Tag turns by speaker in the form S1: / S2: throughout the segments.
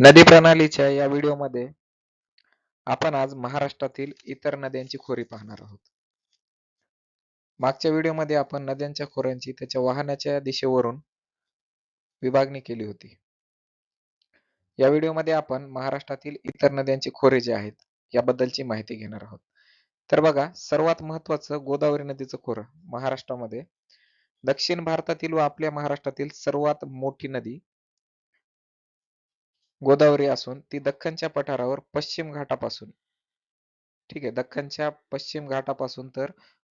S1: नदी प्रणालीच्या या व्हिडिओमध्ये आपण आज महाराष्ट्रातील इतर नद्यांची खोरी पाहणार आहोत. मागच्या व्हिडिओमध्ये आपण नद्यांच्या खोऱ्यांची त्याच्या वाहनाच्या दिशेवरून विभागणी केली होती. या व्हिडिओमध्ये आपण महाराष्ट्रातील इतर नद्यांची खोरे जे आहेत याबद्दलची माहिती घेणार आहोत. तर बघा सर्वात महत्वाचं गोदावरी नदीचं खोरं महाराष्ट्रामध्ये दक्षिण भारतातील व आपल्या महाराष्ट्रातील सर्वात मोठी नदी गोदावरी असून ती दख्खनच्या पठारावर पश्चिम घाटापासून. ठीक आहे दख्खनच्या पश्चिम घाटापासून तर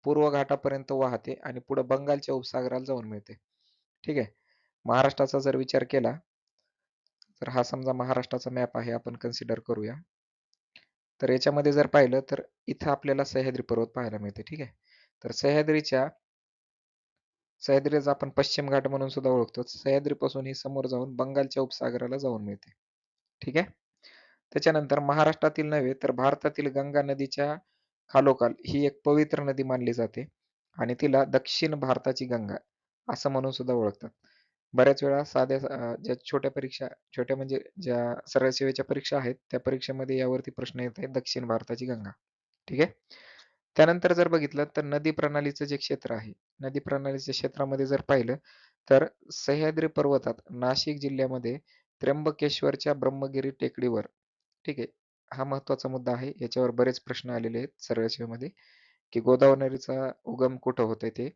S1: पूर्व घाटापर्यंत वाहते आणि पुढे बंगालच्या उपसागराला जाऊन मिळते. ठीक आहे महाराष्ट्राचा जर विचार केला तर हा समजा महाराष्ट्राचा मॅप आहे आपण कन्सिडर करूया. तर याच्यामध्ये जर पाहिलं तर इथं आपल्याला सह्याद्री पर्वत पाहायला मिळते. ठीक आहे तर सह्याद्रीच्या सह्याद्रीचा आपण पश्चिम घाट म्हणून सुद्धा ओळखतो. सह्याद्रीपासून ही समोर जाऊन बंगालच्या उपसागराला जाऊन मिळते. ठीक आहे? त्याच्यानंतर महाराष्ट्रातील नव्हे तर भारतातील गंगा नदीच्या खालोखाल ही एक पवित्र नदी मानली जाते आणि तिला दक्षिण भारताची गंगा असं म्हणून सुद्धा ओळखतात. बऱ्याच वेळा साध्या ज्या छोट्या परीक्षा छोट्या म्हणजे ज्या सरळ सेवेच्या परीक्षा आहेत त्या परीक्षेमध्ये यावरती प्रश्न येत आहे दक्षिण भारताची गंगा. ठीक आहे? त्यानंतर जर बघितलं तर नदी प्रणालीचं जे क्षेत्र आहे नदी प्रणालीच्या क्षेत्रामध्ये जर पाहिलं तर सह्याद्री पर्वतात नाशिक जिल्ह्यामध्ये त्र्यंबकेश्वरच्या ब्रह्मगिरी टेकडीवर. ठीक आहे. हा महत्त्वाचा मुद्दा आहे. याच्यावर बरेच प्रश्न आलेले आहेत सरळ की गोदावरी नदीचा उगम कुठं होतंय ते.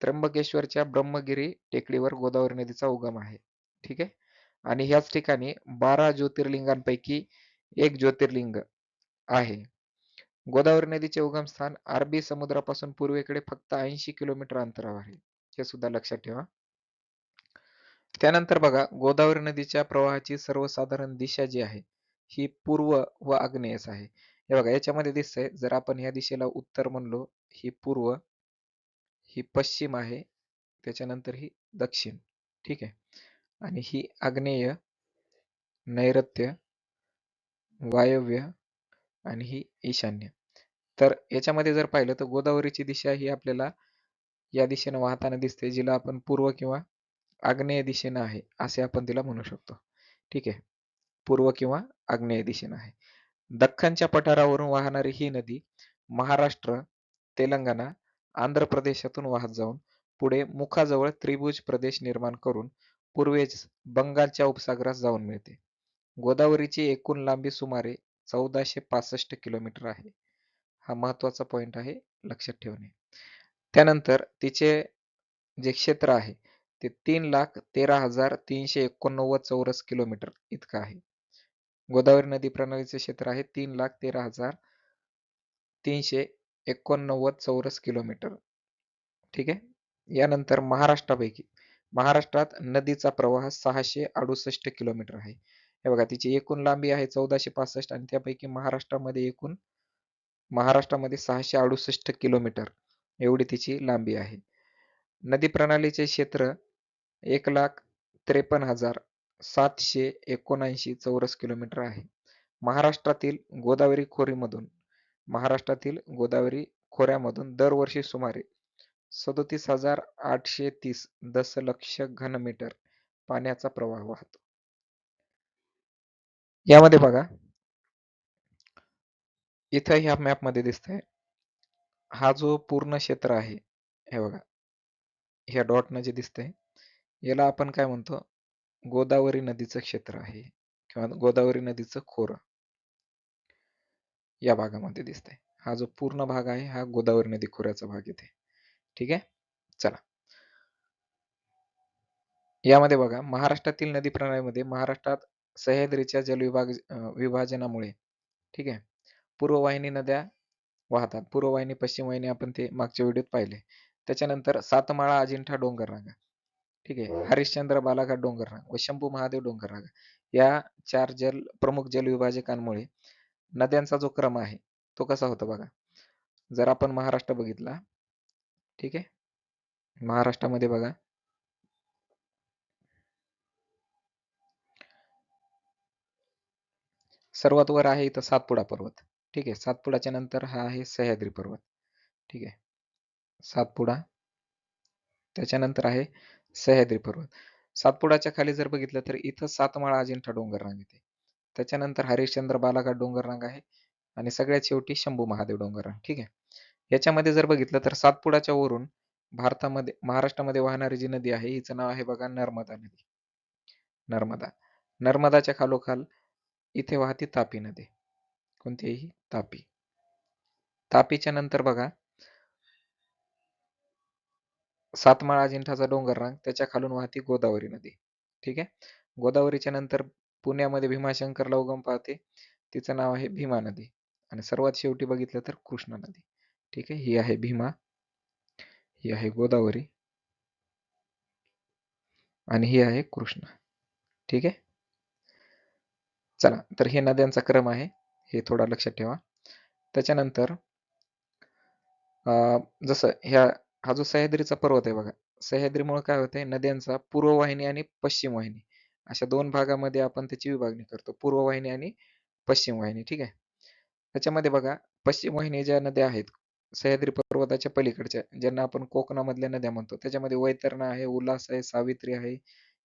S1: त्र्यंबकेश्वरच्या ब्रह्मगिरी टेकडीवर गोदावरी नदीचा उगम आहे. ठीक आहे? आणि ह्याच ठिकाणी बारा ज्योतिर्लिंगांपैकी एक ज्योतिर्लिंग आहे. गोदावरी नदीचे उगमस्थान अरबी समुद्रापासून पूर्वेकडे फक्त ऐंशी किलोमीटर अंतरावर आहे. हे सुद्धा लक्षात ठेवा. त्यानंतर बघा गोदावरी नदीच्या प्रवाहाची सर्वसाधारण दिशा जी आहे ही पूर्व व आग्नेयस आहे. हे बघा याच्यामध्ये दिसतंय जर आपण या दिशेला उत्तर म्हणलो ही पूर्व ही पश्चिम आहे त्याच्यानंतर ही दक्षिण ठीक आहे? आणि ही आग्नेय नैऋत्य वायव्य आणि ही ईशान्य. तर याच्यामध्ये जर पाहिलं तर गोदावरीची दिशा ही आपल्याला या दिशेने वाहताना दिसते जिला आपण पूर्व किंवा आग्नेय दिशेनं आहे असे आपण तिला म्हणू शकतो. ठीक आहे. पूर्व किंवा आग्नेय दिशेनं आहे. दख्खनच्या पठारावरून वाहणारी ही नदी महाराष्ट्र तेलंगणा आंध्र प्रदेशातून वाहत जाऊन पुढे मुखाजवळ त्रिभुज प्रदेश निर्माण करून पूर्वेस बंगालच्या उपसागरास जाऊन मिळते. गोदावरीची एकूण लांबी सुमारे चौदाशे पासष्ट किलोमीटर आहे. हा महत्त्वाचा पॉइंट आहे लक्षात ठेवणे. त्यानंतर तिचे जे क्षेत्र आहे ते तीन लाख तेरा हजार तीनशे एकोणनव्वद चौरस किलोमीटर इतकं आहे. गोदावरी नदी प्रणालीचे क्षेत्र आहे तीन लाख तेरा हजार तीनशे एकोणनव्वद चौरस किलोमीटर. ठीक आहे? यानंतर महाराष्ट्रापैकी. महाराष्ट्रात नदीचा प्रवाह सहाशे अडुसष्ट किलोमीटर आहे. हे बघा तिची एकूण लांबी आहे चौदाशे पासष्ट आणि त्यापैकी महाराष्ट्रामध्ये एकूण महाराष्ट्रामध्ये सहाशे अडुसष्ट किलोमीटर एवढी तिची लांबी आहे. नदी प्रणालीचे क्षेत्र एक लाख त्रेपन्न हजार सातशे एकोणऐंशी चौरस किलोमीटर आहे. महाराष्ट्रातील गोदावरी खोरीमधून महाराष्ट्रातील गोदावरी खोऱ्यामधून दरवर्षी सुमारे सदोतीस हजार आठशे तीस दशलक्ष घनमीटर पाण्याचा प्रवाह वाहतो. यामध्ये बघा इथं ह्या मॅपमध्ये दिसतंय. हा जो पूर्ण क्षेत्र आहे हे बघा. ह्या डॉटनं जे दिसतंय याला आपण काय म्हणतो? गोदावरी नदीचं क्षेत्र आहे किंवा गोदावरी नदीचं खोरं. या भागामध्ये दिसतंय. हा जो पूर्ण भाग आहे हा गोदावरी नदी खोऱ्याचा भाग येथे. ठीक आहे? चला. यामध्ये बघा महाराष्ट्रातील नदी प्रणालीमध्ये महाराष्ट्रात सह्याद्रीच्या जलविभाग विभाजनामुळे ठीक आहे? पूर्ववाहिनी नद्या वाहतात. पूर्ववाहिनी पश्चिम वाहिनी आपण ते मागच्या व्हिडिओत पाहिले. त्याच्यानंतर सातमाळा अजिंठा डोंगर रांगा. ठीक आहे. हरिश्चंद्र बालाघाट डोंगर रांग व शंभू महादेव डोंगर रांगा. या चार जल प्रमुख जलविभाजकांमुळे नद्यांचा जो क्रम आहे तो कसा होतो बघा. जर आपण महाराष्ट्र बघितला ठीक आहे. महाराष्ट्रामध्ये बघा. सर्वात वर आहे इथं सातपुडा पर्वत. ठीक आहे. सातपुडाच्या नंतर हा आहे सह्याद्री पर्वत. ठीक आहे. सातपुडा. त्याच्यानंतर आहे सह्याद्री पर्वत. सातपुडाच्या खाली जर बघितलं तर इथं सातमाळा अजिंठा डोंगर रांग येते. त्याच्यानंतर हरिश्चंद्र बालाघाट डोंगररांग आहे आणि सगळ्यात शेवटी शंभू महादेव डोंगररांग. ठीक आहे? याच्यामध्ये जर बघितलं तर सातपुडाच्या वरून भारतामध्ये महाराष्ट्रामध्ये वाहणारी जी नदी आहे हिचं नाव आहे बघा नर्मदा नदी. नर्मदा. नर्मदाच्या खालोखाल इथे वाहती तापी नदी. कोणतीही तापी. तापीच्या नंतर बघा सातमाळा अजिंठाचा डोंगररांग त्याच्या खालून वाहते गोदावरी नदी. ठीक आहे? गोदावरीच्या नंतर पुण्यामध्ये भीमाशंकरला उगम पाहते. तिचं नाव आहे भीमा नदी. आणि सर्वात शेवटी बघितलं तर कृष्णा नदी. ठीक आहे? ही आहे भीमा. ही आहे गोदावरी. आणि ही आहे कृष्णा. ठीक आहे? चला तर हे नद्यांचा क्रम आहे. हे थोडा लक्षात ठेवा. त्याच्यानंतर जसं ह्या हा जो सह्याद्रीचा पर्वत आहे बघा सह्याद्रीमुळे काय होतंय? नद्यांचा पूर्व वाहिनी आणि पश्चिम वाहिनी अशा दोन भागामध्ये आपण त्याची विभागणी करतो पूर्व वाहिनी आणि पश्चिम वाहिनी ठीक आहे? त्याच्यामध्ये बघा पश्चिम वाहिनी ज्या नद्या आहेत सह्याद्री पर्वताच्या पलीकडच्या ज्यांना आपण कोकणामधल्या नद्या म्हणतो त्याच्यामध्ये वैतरणा आहे उल्हास आहे सावित्री आहे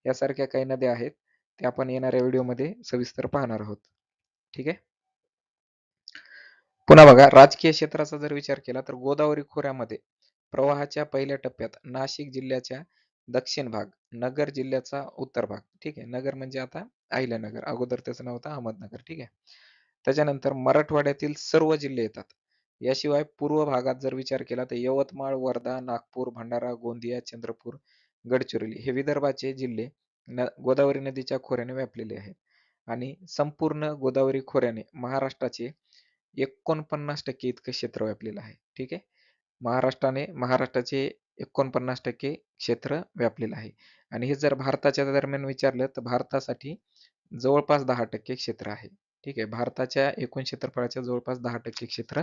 S1: यासारख्या काही नद्या आहेत त्या आपण येणाऱ्या व्हिडिओमध्ये सविस्तर पाहणार आहोत. ठीक आहे? पुन्हा बघा राजकीय क्षेत्राचा जर विचार केला तर गोदावरी खोऱ्यामध्ये प्रवाहाच्या पहिल्या टप्प्यात नाशिक जिल्ह्याच्या दक्षिण भाग नगर जिल्ह्याचा उत्तर भाग. ठीक आहे. नगर म्हणजे आता अहिल्यानगर. अगोदर त्याचं नाव होतं अहमदनगर. ठीक आहे. त्याच्यानंतर मराठवाड्यातील सर्व जिल्हे येतात. याशिवाय पूर्व भागात जर विचार केला तर यवतमाळ वर्धा नागपूर भंडारा गोंदिया चंद्रपूर गडचिरोली हे विदर्भाचे जिल्हे न गोदावरी नदीच्या खोऱ्याने व्यापलेले आहेत. आणि संपूर्ण गोदावरी खोऱ्याने महाराष्ट्राचे एकोणपन्नास टक्के इतकं क्षेत्र व्यापलेलं आहे. ठीक आहे. महाराष्ट्राने महाराष्ट्राचे एकोणपन्नास टक्के क्षेत्र व्यापलेलं आहे. आणि हे जर भारताच्या दरम्यान विचारलं तर भारतासाठी जवळपास दहा टक्के क्षेत्र आहे. ठीक आहे? भारताच्या एकूण क्षेत्रफळाच्या जवळपास दहा टक्के क्षेत्र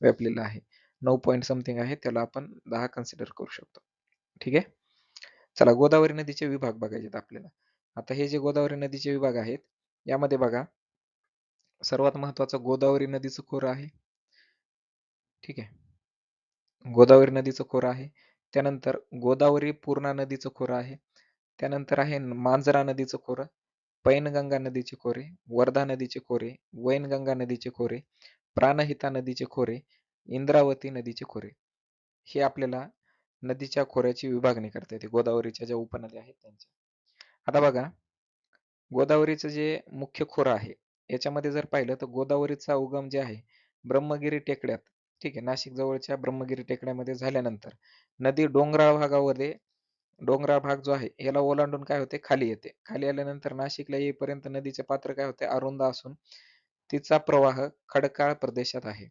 S1: व्यापलेलं आहे. नऊ पॉईंट समथिंग आहे त्याला आपण दहा कन्सिडर करू शकतो. ठीक आहे? चला गोदावरी नदीचे विभाग बघायचे आपल्याला. आता हे जे गोदावरी नदीचे विभाग आहेत यामध्ये बघा सर्वात महत्वाचं गोदावरी नदीचं खोरं आहे. ठीक आहे? गोदावरी नदीचं खोरं आहे. त्यानंतर गोदावरी पूर्णा नदीचं खोरं आहे. त्यानंतर आहे मांजरा नदीचं खोरं पैनगंगा नदीचे खोरे वर्धा नदीचे खोरे वैनगंगा नदीचे खोरे प्राणहिता नदीचे खोरे इंद्रावती नदीचे खोरे. हे आपल्याला नदीच्या खोऱ्याची विभागणी करता येते. गोदावरीच्या ज्या उपनद्या आहेत त्यांच्या. आता बघा गोदावरीचं जे मुख्य खोरं आहे याच्यामध्ये जर पाहिलं तर गोदावरीचा उगम जे आहे ब्रह्मगिरी टेकड्यात ठीक आहे. नाशिक जवळच्या ब्रह्मगिरी टेकड्यामध्ये झाल्यानंतर नदी डोंगराळ भागामध्ये डोंगराळ भाग जो आहे याला ओलांडून काय होते? खाली येते. खाली आल्यानंतर नाशिकला येईपर्यंत नदीचे पात्र काय होते? अरुंद असून तिचा प्रवाह खडकाळ प्रदेशात आहे.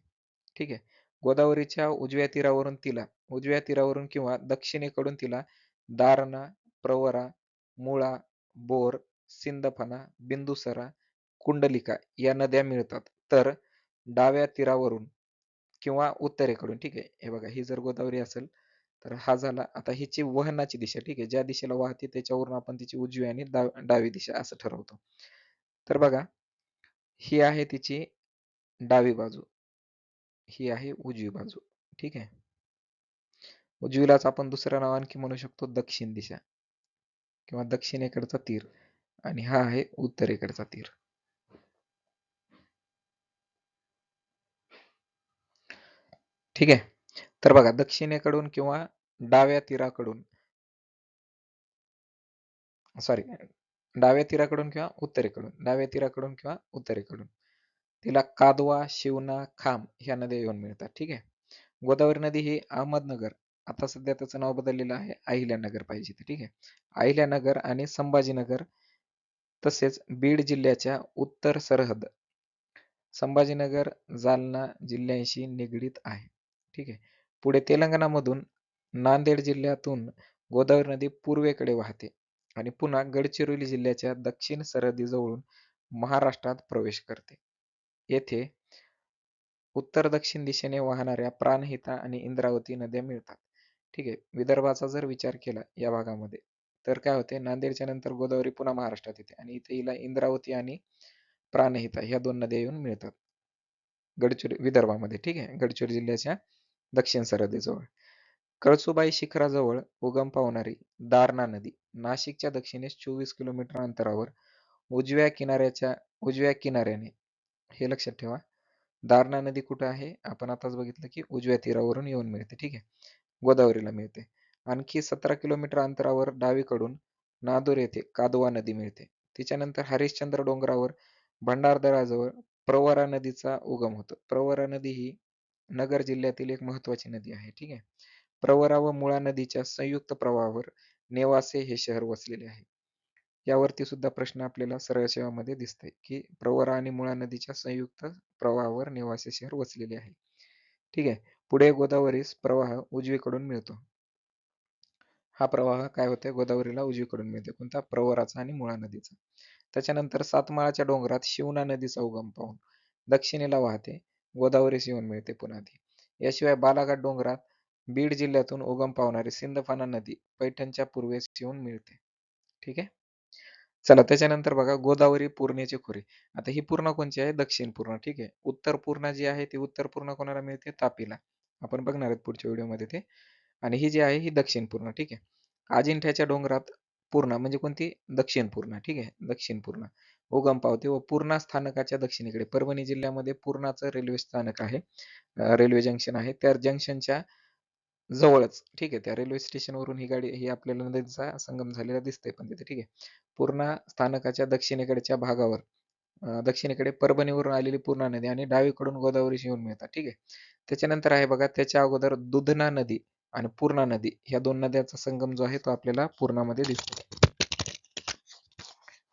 S1: ठीक आहे. गोदावरीच्या उजव्या तीरावरून तिला उजव्या तीरावरून किंवा दक्षिणेकडून तिला दारणा प्रवरा मुळा बोर सिंदफणा बिंदुसरा कुंडलिका या नद्या मिळतात. तर डाव्या तीरावरून किंवा उत्तरेकडून ठीक आहे. हे बघा ही जर गोदावरी असेल तर हा झाला. आता हिची वहनाची दिशा ठीक आहे. ज्या दिशेला वाहते त्याच्यावरून आपण तिची उजवी आणि डावी दिशा असं ठरवतो. तर बघा ही आहे तिची डावी बाजू. ही आहे उजवी बाजू ठीक आहे. उजवीलाच आपण दुसरं नाव आणखी म्हणू शकतो दक्षिण दिशा किंवा दक्षिणेकडचा तीर आणि हा आहे उत्तरेकडचा तीर. ठीक आहे? तर बघा दक्षिणेकडून किंवा डाव्या तीराकडून सॉरी डाव्या तीराकडून किंवा उत्तरेकडून डाव्या तीराकडून किंवा उत्तरेकडून. तिला कादवा शिवना खाम ह्या नद्या येऊन मिळतात ठीक आहे? गोदावरी नदी ही अहमदनगर आता सध्या त्याचं नाव बदललेलं आहे अहिल्यानगर पाहिजे ठीक आहे? अहिल्यानगर आणि संभाजीनगर तसेच बीड जिल्ह्याच्या उत्तर सरहद संभाजीनगर जालना जिल्ह्यांशी निगडीत आहे. ठीक आहे. पुढे तेलंगणामधून नांदेड जिल्ह्यातून गोदावरी नदी पूर्वेकडे वाहते आणि पुन्हा गडचिरोली जिल्ह्याच्या दक्षिण सरहद्दीजवळून महाराष्ट्रात प्रवेश करते. येथे उत्तर दक्षिण दिशेने वाहणाऱ्या प्राणहिता आणि इंद्रावती नद्या मिळतात. ठीक आहे. विदर्भाचा जर विचार केला या भागामध्ये तर काय होते? नांदेडच्या नंतर गोदावरी पुन्हा महाराष्ट्रात येते आणि इथे हिला इंद्रावती आणि प्राणहिता ह्या दोन नद्या येऊन मिळतात. गडचिरोली विदर्भामध्ये. ठीक आहे. गडचिरोली जिल्ह्याच्या दक्षिण सरहद्दीजवळ. कळसुबाई शिखराजवळ उगम पावणारी दारणा नदी. नाशिकच्या दक्षिणेस चोवीस किलोमीटर अंतरावर उजव्या किनाऱ्याच्या उजव्या किनाऱ्याने हे लक्षात ठेवा. दारणा नदी कुठं आहे? आपण आताच बघितलं की उजव्या तीरावरून येऊन मिळते ठीक आहे? गोदावरीला मिळते. आणखी सतरा किलोमीटर अंतरावर डावीकडून नादूर येथे कादवा नदी मिळते. तिच्यानंतर हरिश्चंद्र डोंगरावर भंडारदराजवळ प्रवरा नदीचा उगम होतो. प्रवरा नदी ही नगर जिल्ह्यातील एक महत्वाची नदी आहे ठीक आहे? प्रवरा व मुळा नदीच्या संयुक्त प्रवाहावर नेवासे हे शहर वसलेले आहे. यावरती सुद्धा प्रश्न आपल्याला सरळ सेवामध्ये दिसतंय की प्रवरा आणि मुळा नदीच्या संयुक्त प्रवाहावर नेवासे शहर वसलेले आहे. ठीक आहे? पुढे गोदावरीस प्रवाह उजवीकडून मिळतो. हा प्रवाह काय होतोय? गोदावरीला उजवीकडून मिळते. कोणता? प्रवराचा आणि मुळा नदीचा. त्याच्यानंतर सातमाळाच्या डोंगरात शिवना नदीचा उगम पाहून दक्षिणेला वाहते गोदावरीस येऊन मिळते पुन्हा ती. याशिवाय बालाघाट डोंगरात बीड जिल्ह्यातून उगम पावणारी सिंदफाना नदी पैठणच्या पूर्वेस येऊन मिळते. ठीक आहे? चला त्याच्यानंतर बघा गोदावरी पूर्णेची खोरे. आता ही पूर्ण कोणची आहे? दक्षिण पूर्ण. ठीक आहे? उत्तर पूर्ण जी आहे ती उत्तर पूर्ण कोणाला मिळते? तापीला. आपण बघणार आहेत पुढच्या व्हिडिओमध्ये ते. आणि ही जी आहे ही दक्षिण पूर्ण. ठीक आहे? अजिंठ्याच्या डोंगरात पूर्णा म्हणजे कोणती? दक्षिण पूर्णा ठीक आहे? दक्षिण पूर्णा. उगम पावते व पूर्णा स्थानकाच्या दक्षिणेकडे परभणी जिल्ह्यामध्ये पूर्णाचं रेल्वे स्थानक आहे. रेल्वे जंक्शन आहे. त्या जंक्शनच्या जवळच ठीक आहे? त्या रेल्वे स्टेशनवरून ही गाडी ही आपल्याला नदीचा संगम झालेला दिसतंय पण तिथे ठीक आहे? पूर्णा स्थानकाच्या दक्षिणेकडच्या भागावर दक्षिणेकडे परभणीवरून आलेली पूर्णा नदी आणि डावीकडून गोदावरी येऊन मिळतात ठीक आहे? त्याच्यानंतर आहे बघा त्याच्या अगोदर दुधना नदी. आणि पूर्णा नदी ह्या दोन नद्यांचा संगम जो आहे तो आपल्याला पूर्णामध्ये दिसतो.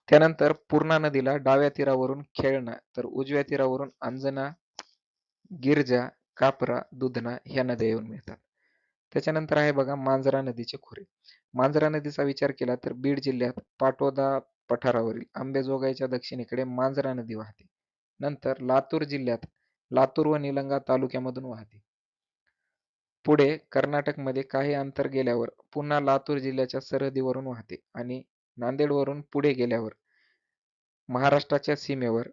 S1: त्यानंतर पूर्णा नदीला डाव्या तीरावरून खेळणा तर उजव्या तीरावरून अंजना गिरजा कापरा दुधना ह्या नद्या येऊन मिळतात. त्याच्यानंतर आहे बघा मांजरा नदीचे खोरे. मांजरा नदीचा विचार केला तर बीड जिल्ह्यात पाटोदा पठारावरील आंबेजोगाईच्या दक्षिणेकडे मांजरा नदी वाहते. नंतर लातूर जिल्ह्यात लातूर व निलंगा तालुक्यामधून वाहते. पुढे कर्नाटकमध्ये काही अंतर गेल्यावर पुन्हा लातूर जिल्ह्याच्या सरहदीवरून वाहते आणि नांदेडवरून पुढे गेल्यावर महाराष्ट्राच्या सीमेवर.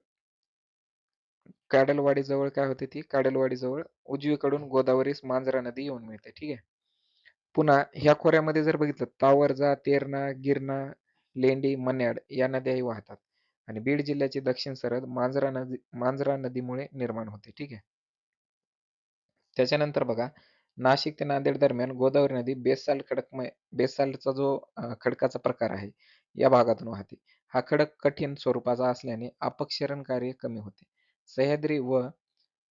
S1: काडलवाडीजवळ काय होते ती? काडलवाडीजवळ उजवीकडून गोदावरीस मांजरा नदी येऊन मिळते ठीक आहे. पुन्हा ह्या खोऱ्यामध्ये जर बघितलं तावरजा तेरणा गिरणा लेंडी मन्याड या नद्याही वाहतात आणि बीड जिल्ह्याची दक्षिण सरहद मांजरा नदी मांजरा नदीमुळे निर्माण होते ठीक आहे. त्याच्यानंतर बघा नाशिक ते नांदेड दरम्यान गोदावरी नदी बेसाल्ट खडकमय बेसाल्टचा जो खडकाचा प्रकार आहे या भागातून वाहते. हा खडक कठीण स्वरूपाचा असल्याने अपक्षरण कार्य कमी होते. सह्याद्री व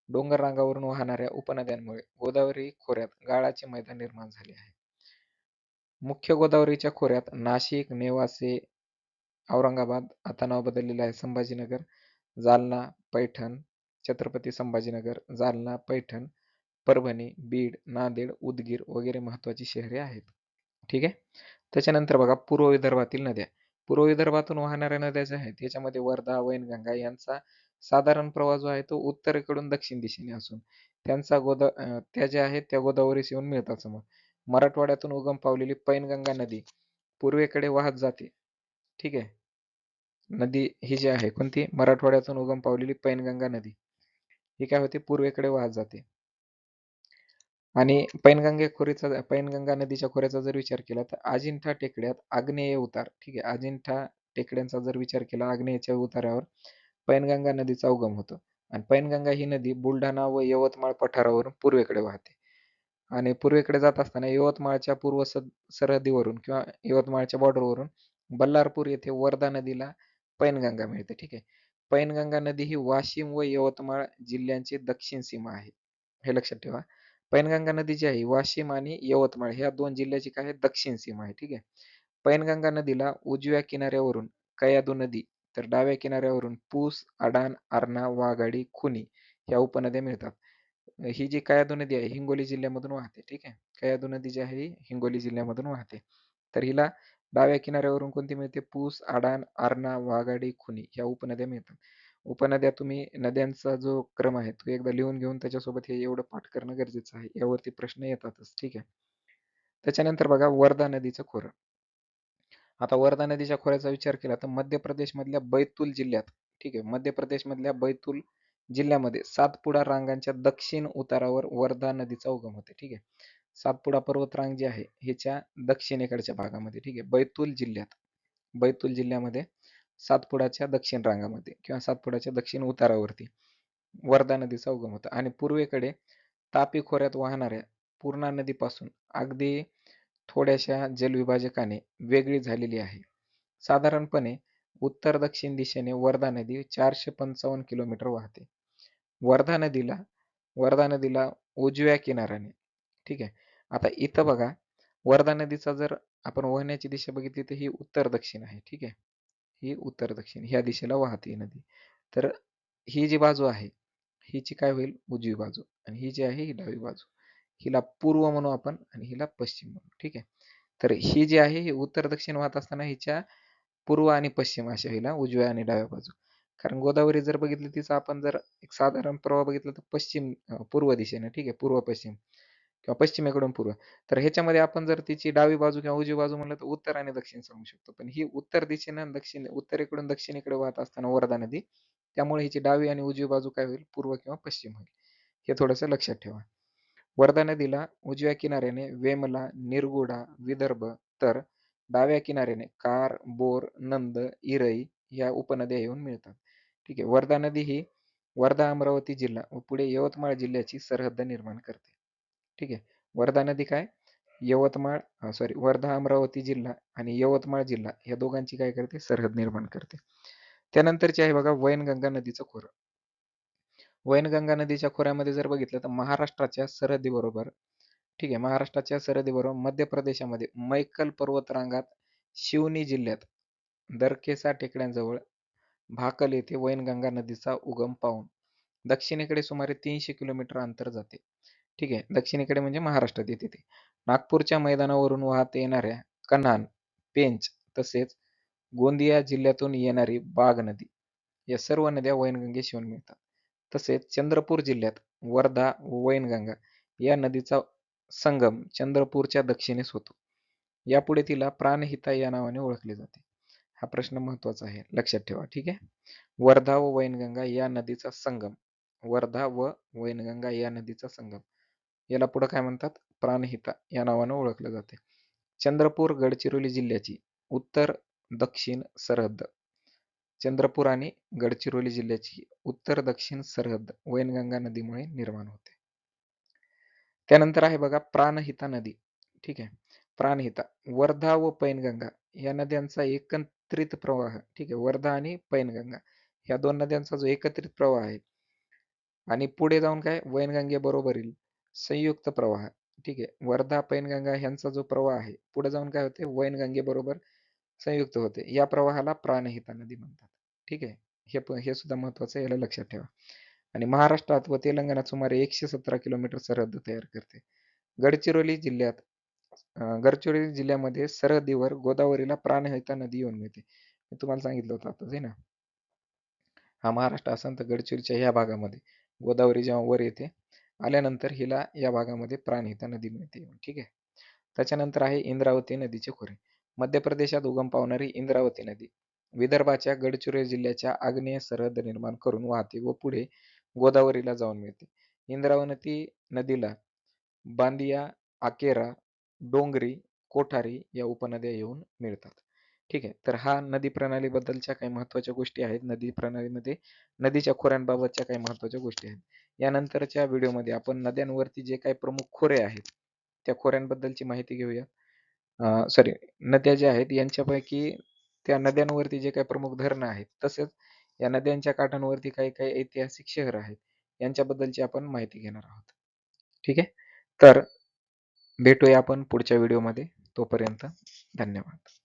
S1: डोंगररांगावरून वाहणाऱ्या उपनद्यांमुळे गोदावरी खोऱ्यात गाळाचे मैदान निर्माण झाले आहे. मुख्य गोदावरीच्या खोऱ्यात नाशिक नेवासे औरंगाबाद आता नाव बदललेलं आहे संभाजीनगर जालना पैठण छत्रपती संभाजीनगर जालना पैठण परभणी बीड नांदेड उदगीर वगैरे महत्वाची शहरे आहेत. ठीक आहे? त्याच्यानंतर बघा पूर्व विदर्भातील नद्या. पूर्व विदर्भातून वाहणाऱ्या नद्या ज्या आहेत त्याच्यामध्ये वर्धा वैनगंगा यांचा साधारण प्रवाह जो आहे तो उत्तरेकडून दक्षिण दिशेने असून त्यांचा गोदा त्या ज्या आहेत त्या गोदावरीस येऊन मिळतात समोर. मराठवाड्यातून उगम पावलेली पैनगंगा नदी पूर्वेकडे वाहत जाते. ठीक आहे? नदी ही जी आहे कोणती? मराठवाड्यातून उगम पावलेली पैनगंगा नदी. ही काय होते? पूर्वेकडे वाहत जाते. आणि पैनगंगे खोरीचा पैनगंगा नदीच्या खोऱ्याचा जर विचार केला तर अजिंठा टेकड्यात आग्नेय उतार. ठीक आहे अजिंठा टेकड्यांचा जर विचार केला आग्नेयच्या उतारावर पैनगंगा नदीचा उगम होतो. आणि पैनगंगा ही नदी बुलढाणा व यवतमाळ पठारावरून पूर्वेकडे वाहते. आणि पूर्वेकडे जात असताना यवतमाळच्या पूर्व सरहदीवरून किंवा यवतमाळच्या बॉर्डरवरून बल्लारपूर येथे वर्धा नदीला पैनगंगा मिळते. ठीक आहे पैनगंगा नदी ही वाशिम व यवतमाळ जिल्ह्यांची दक्षिण सीमा आहे. हे लक्षात ठेवा. पैनगंगा नदी जी आहे वाशिम आणि यवतमाळ. ह्या दोन जिल्ह्याची काय आहे? दक्षिण सीमा आहे ठीक आहे? पैनगंगा नदीला उजव्या किनाऱ्यावरून कयादू नदी तर डाव्या किनाऱ्यावरून पूस अडाण अर्णा वाघाडी खुनी ह्या उपनद्या मिळतात. ही जी कयादू नदी आहे हिंगोली जिल्ह्यामधून वाहते ठीक आहे? कयादू नदी जी आहे ही हिंगोली जिल्ह्यामधून वाहते. तर हिला डाव्या किनाऱ्यावरून कोणती मिळते? पूस आडाण आरणा वाघाडी खुनी ह्या उपनद्या मिळतात. उपनद्या तुम्ही नद्यांचा जो क्रम आहे तो एकदा लिहून घेऊन त्याच्यासोबत हे एवढं पाठ करणं गरजेचं आहे. यावरती प्रश्न येतातच ठीक आहे? त्याच्यानंतर बघा वर्धा नदीचं खोरं. आता वर्धा नदीच्या खोऱ्याचा विचार केला तर मध्य प्रदेश मधल्या बैतूल जिल्ह्यात ठीक आहे? मध्य प्रदेश मधल्या बैतूल जिल्ह्यामध्ये सातपुडा रांगांच्या दक्षिण उतारावर वर्धा नदीचा उगम होते ठीक आहे? सातपुडा पर्वत रांग जी आहे ह्याच्या दक्षिणेकडच्या भागामध्ये ठीक आहे? बैतूल जिल्ह्यात बैतूल जिल्ह्यामध्ये सातपुडाच्या दक्षिण रांगामध्ये किंवा सातपुडाच्या दक्षिण उतारावरती. वर्धा नदीचा उगम होता आणि पूर्वेकडे तापी खोऱ्यात वाहणाऱ्या पूर्णा नदीपासून अगदी थोड्याशा जलविभाजकाने वेगळी झालेली आहे. साधारणपणे उत्तर दक्षिण दिशेने वर्धा नदी चारशे पंचावन्न किलोमीटर वाहते. वर्धा नदीला वर्धा नदीला उजव्या किनाऱ्याने ठीक आहे. आता इथं बघा वर्धा नदीचा जर आपण वाहण्याची दिशा बघितली तर ही उत्तर दक्षिण आहे ठीक आहे. ही उत्तर दक्षिण ह्या दिशेला वाहते नदी. तर ही जी बाजू आहे हिची काय होईल? उजवी बाजू आणि ही जी आहे ही डावी बाजू. हिला पूर्व म्हणू आपण आणि हिला पश्चिम म्हणू. ठीक आहे? तर ही जी आहे ही उत्तर दक्षिण वाहत असताना हिच्या पूर्व आणि पश्चिम अशा हिला उजव्या आणि डाव्या बाजू. कारण गोदावरी जर बघितली तिचा आपण जर एक साधारण प्रवाह बघितला तर पश्चिम पूर्व दिशेने. ठीक आहे? पूर्व पश्चिम. किंवा पश्चिमेकडून पूर्व. तर ह्याच्यामध्ये आपण जर तिची डावी बाजू किंवा उजवी बाजू म्हणलं तर उत्तर आणि दक्षिण सांगू शकतो. पण ही उत्तर दिशेने दक्षिण उत्तरेकडून दक्षिणेकडे वाहत असताना वर्धा नदी त्यामुळे हिची डावी आणि उजवी बाजू काय होईल? पूर्व किंवा पश्चिम होईल. हे थोडंसं लक्षात ठेवा. वर्धा नदीला उजव्या किनाऱ्याने वेमला निरगुडा विदर्भ तर डाव्या किनाऱ्याने कार बोर नंद इरई या उपनद्या येऊन मिळतात. ठीक आहे. वर्धा नदी ही वर्धा अमरावती जिल्हा व पुढे यवतमाळ जिल्ह्याची सरहद्द निर्माण करते. ठीक आहे. वर्धा नदी काय? यवतमाळ सॉरी वर्धा अमरावती जिल्हा आणि यवतमाळ जिल्हा या दोघांची काय करते? सरहद निर्माण करते. त्यानंतरची आहे बघा वैनगंगा नदीचं खोरं. वैनगंगा नदीच्या खोऱ्यामध्ये जर बघितलं तर महाराष्ट्राच्या सरहदीबरोबर ठीक आहे महाराष्ट्राच्या सरहदीबरोबर मध्य प्रदेशामध्ये मैकल पर्वतरांगात शिवनी जिल्ह्यात दरकेसा टेकड्यांजवळ भाकल येथे वैनगंगा नदीचा उगम पाहून दक्षिणेकडे सुमारे तीनशे किलोमीटर अंतर जाते. ठीक आहे. दक्षिणेकडे म्हणजे महाराष्ट्रात येते ते. नागपूरच्या मैदानावरून वाहत येणाऱ्या कन्हान पेंच तसेच गोंदिया जिल्ह्यातून येणारी बाग नदी या सर्व नद्या वैनगंगेशी मिळतात. तसेच चंद्रपूर जिल्ह्यात वर्धा व वैनगंगा या नदीचा संगम चंद्रपूरच्या दक्षिणेस होतो. यापुढे तिला प्राणहिता या नावाने ओळखले जाते. हा प्रश्न महत्त्वाचा आहे. लक्षात ठेवा. ठीक आहे? वर्धा व वैनगंगा या नदीचा संगम वर्धा व वैनगंगा या नदीचा संगम. याला पुढे काय म्हणतात? प्राणहिता या नावानं ओळखलं जाते. चंद्रपूर गडचिरोली जिल्ह्याची उत्तर दक्षिण सरहद्द. चंद्रपूर आणि गडचिरोली जिल्ह्याची उत्तर दक्षिण सरहद्द वैनगंगा नदीमुळे निर्माण होते. त्यानंतर आहे बघा प्राणहिता नदी. ठीक आहे? प्राणहिता वर्धा व पैनगंगा या नद्यांचा एकत्रित प्रवाह. ठीक आहे? वर्धा आणि पैनगंगा. या दोन नद्यांचा जो एकत्रित प्रवाह आहे आणि पुढे जाऊन काय? वैनगंगे बरोबरील संयुक्त प्रवाह. ठीक आहे. वर्धा पैनगंगा ह्यांचा जो प्रवाह आहे पुढे जाऊन काय होते? वैनगंगे बरोबर संयुक्त होते. या प्रवाहाला प्राणहिता नदी म्हणतात. ठीक आहे. हे प हे सुद्धा महत्वाचं आहे, याला लक्षात ठेवा. आणि महाराष्ट्रात व तेलंगणात सुमारे एकशे सतरा किलोमीटर सरहद तयार करते. गडचिरोली जिल्ह्यात अं, गडचिरोली जिल्ह्यामध्ये सरहदीवर गोदावरीला प्राणहिता नदी येऊन मिळते. मी तुम्हाला सांगितलं होतं आताच आहे ना? हा महाराष्ट्र असेल तर गडचिरोलीच्या ह्या भागामध्ये. गोदावरी जेव्हा वर येते आल्यानंतर हिला या भागामध्ये प्राणहिता नदी मिळते ठीक आहे? त्याच्यानंतर आहे इंद्रावती नदीचे खोरे. मध्य प्रदेशात उगम पावणारी इंद्रावती नदी. विदर्भाच्या गडचिरोली जिल्ह्याच्या आग्नेय सरहद निर्माण करून वाहते व पुढे गोदावरीला जाऊन मिळते. इंद्रावती नदीला बांदिया आकेरा डोंगरी कोठारी या उपनद्या येऊन मिळतात. ठीक आहे. तर हा नदी प्रणालीबद्दलच्या काही महत्त्वाच्या गोष्टी आहेत. नदी प्रणालीमध्ये नदीच्या खोऱ्यांबाबतच्या काही महत्त्वाच्या गोष्टी आहेत. यानंतरच्या व्हिडिओमध्ये आपण नद्यांवरती जे काही प्रमुख खोरे आहेत त्या खोऱ्यांबद्दलची माहिती घेऊया. सॉरी नद्या ज्या आहेत यांच्यापैकी त्या नद्यांवरती जे काही प्रमुख धरणं आहेत तसेच या नद्यांच्या काठांवरती काही काही ऐतिहासिक शहर आहेत यांच्याबद्दलची आपण माहिती घेणार आहोत. ठीक आहे? तर भेटूया आपण पुढच्या व्हिडिओमध्ये. तोपर्यंत धन्यवाद.